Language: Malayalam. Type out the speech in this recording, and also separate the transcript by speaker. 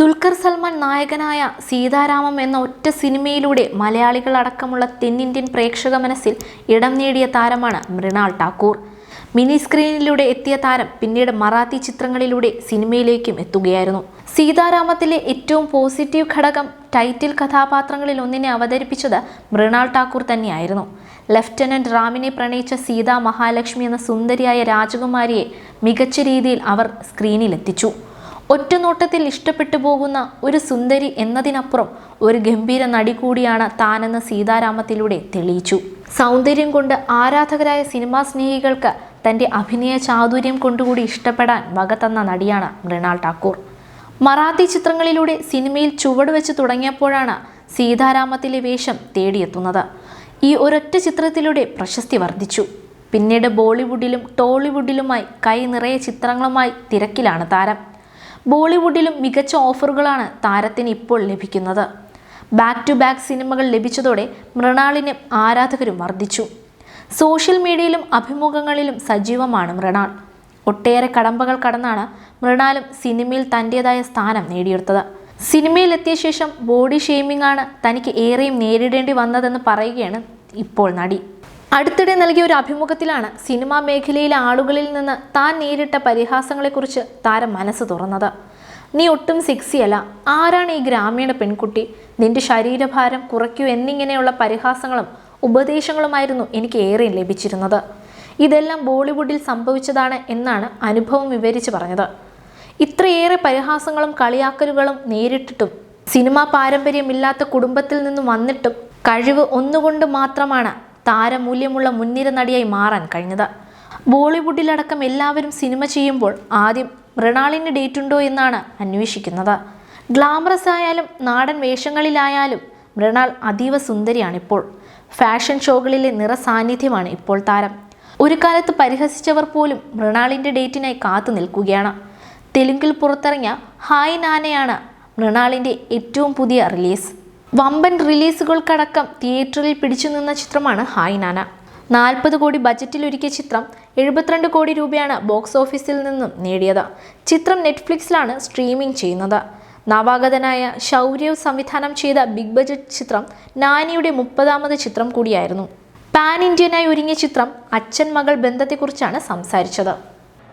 Speaker 1: ദുൽഖർ സൽമാൻ നായകനായ സീതാരാമം എന്ന ഒറ്റ സിനിമയിലൂടെ മലയാളികൾ മലയാളികളടക്കമുള്ള തെന്നിന്ത്യൻ പ്രേക്ഷക മനസ്സിൽ ഇടം നേടിയ താരമാണ് മൃണാൾ ടാക്കൂർ. മിനി സ്ക്രീനിലൂടെ എത്തിയ താരം പിന്നീട് മറാത്തി ചിത്രങ്ങളിലൂടെ സിനിമയിലേക്കും എത്തുകയായിരുന്നു. സീതാരാമത്തിലെ ഏറ്റവും പോസിറ്റീവ് ഘടകം ടൈറ്റിൽ കഥാപാത്രങ്ങളിൽ ഒന്നിനെ അവതരിപ്പിച്ചത് മൃണാൾ ടാക്കൂർ തന്നെയായിരുന്നു. ലഫ്റ്റനന്റ് റാമിനെ പ്രണയിച്ച സീതാ മഹാലക്ഷ്മി എന്ന സുന്ദരിയായ രാജകുമാരിയെ മികച്ച രീതിയിൽ അവർ സ്ക്രീനിലെത്തിച്ചു. ഒറ്റനോട്ടത്തിൽ ഇഷ്ടപ്പെട്ടു പോകുന്ന ഒരു സുന്ദരി എന്നതിനപ്പുറം ഒരു ഗംഭീര നടി കൂടിയാണ് താനെന്ന് സീതാരാമത്തിലൂടെ തെളിയിച്ചു. സൗന്ദര്യം കൊണ്ട് ആരാധകരായ സിനിമാ സ്നേഹികൾക്ക് തന്റെ അഭിനയ ചാതുര്യം കൊണ്ടുകൂടി ഇഷ്ടപ്പെടാൻ വക തന്ന നടിയാണ് മൃണാൾ ടാക്കൂർ മറാത്തി ചിത്രങ്ങളിലൂടെ സിനിമയിൽ ചുവട് വെച്ച് തുടങ്ങിയപ്പോഴാണ് സീതാരാമത്തിലെ വേഷം തേടിയെത്തുന്നത്. ഈ ഒരൊറ്റ ചിത്രത്തിലൂടെ പ്രശസ്തി വർദ്ധിച്ചു. പിന്നീട് ബോളിവുഡിലും ടോളിവുഡിലുമായി കൈ നിറയെ ചിത്രങ്ങളുമായി തിരക്കിലാണ് താരം. ബോളിവുഡിലും മികച്ച ഓഫറുകളാണ് താരത്തിന് ഇപ്പോൾ ലഭിക്കുന്നത്. ബാക്ക് ടു ബാക്ക് സിനിമകൾ ലഭിച്ചതോടെ മൃണാളിന് ആരാധകരും വർദ്ധിച്ചു സോഷ്യൽ മീഡിയയിലും അഭിമുഖങ്ങളിലും സജീവമാണ് മൃണാൾ. ഒട്ടേറെ കടമ്പകൾ കടന്നാണ് മൃണാലും സിനിമയിൽ തന്റെതായ സ്ഥാനം നേടിയെടുത്തത്. സിനിമയിലെത്തിയ ശേഷം ബോഡി ഷെയ്മിംഗ് ആണ് തനിക്ക് ഏറെയും നേരിടേണ്ടി വന്നതെന്ന് പറയുകയാണ് ഇപ്പോൾ നടി. അടുത്തിടെ നൽകിയ ഒരു അഭിമുഖത്തിലാണ് സിനിമാ മേഖലയിലെ ആളുകളിൽ നിന്ന് താൻ നേരിട്ട പരിഹാസങ്ങളെക്കുറിച്ച് താരം മനസ്സ് തുറന്നത്. നീ ഒട്ടും സിക്സിയല്ല ആരാണ് ഈ ഗ്രാമീണ പെൺകുട്ടി? നിന്റെ ശരീരഭാരം കുറയ്ക്കൂ എന്നിങ്ങനെയുള്ള പരിഹാസങ്ങളും ഉപദേശങ്ങളുമായിരുന്നു എനിക്ക് ഏറെ ലഭിച്ചിരുന്നത്. ഇതെല്ലാം ബോളിവുഡിൽ സംഭവിച്ചതാണ് എന്നാണ് അനുഭവം വിവരിച്ച് പറഞ്ഞത്. ഇത്രയേറെ പരിഹാസങ്ങളും കളിയാക്കലുകളും നേരിട്ടിട്ടും സിനിമാ പാരമ്പര്യമില്ലാത്ത കുടുംബത്തിൽ നിന്നും വന്നിട്ടും കഴിവ് ഒന്നുകൊണ്ട് മാത്രമാണ് താരമൂല്യമുള്ള മുൻനിര നടിയായി മാറാൻ കഴിഞ്ഞത്. ബോളിവുഡിലടക്കം എല്ലാവരും സിനിമ ചെയ്യുമ്പോൾ ആദ്യം മൃണാളിന് ഡേറ്റ് ഉണ്ടോ എന്നാണ് അന്വേഷിക്കുന്നത്. ഗ്ലാമറസ് ആയാലും നാടൻ വേഷങ്ങളിലായാലും മൃണാൾ അതീവ സുന്ദരിയാണിപ്പോൾ. ഫാഷൻ ഷോകളിലെ നിറസാന്നിധ്യമാണ് ഇപ്പോൾ താരം. ഒരു കാലത്ത് പരിഹസിച്ചവർ പോലും മൃണാളിന്റെ ഡേറ്റിനായി കാത്തു നിൽക്കുകയാണ്. തെലുങ്കിൽ പുറത്തിറങ്ങിയ ഹായ് നാനയാണ് മൃണാളിന്റെ ഏറ്റവും പുതിയ റിലീസ്. വമ്പൻ റിലീസുകൾക്കടക്കം തിയേറ്ററിൽ പിടിച്ചു നിന്ന ചിത്രമാണ് ഹായ് നാന. നാൽപ്പത് കോടി ബജറ്റിൽ ഒരുക്കിയ ചിത്രം എഴുപത്തിരണ്ട് കോടി രൂപയാണ് ബോക്സ് ഓഫീസിൽ നിന്നും നേടിയത്. ചിത്രം നെറ്റ്ഫ്ലിക്സിലാണ് സ്ട്രീമിംഗ് ചെയ്യുന്നത്. നവാഗതനായ ശൗര്യവ് സംവിധാനം ചെയ്ത ബിഗ് ബജറ്റ് ചിത്രം നാനിയുടെ മുപ്പതാമത് ചിത്രം കൂടിയായിരുന്നു. പാൻ ഇന്ത്യനായി ഒരുങ്ങിയ ചിത്രം അച്ഛൻ മകൾ ബന്ധത്തെക്കുറിച്ചാണ് സംസാരിച്ചത്.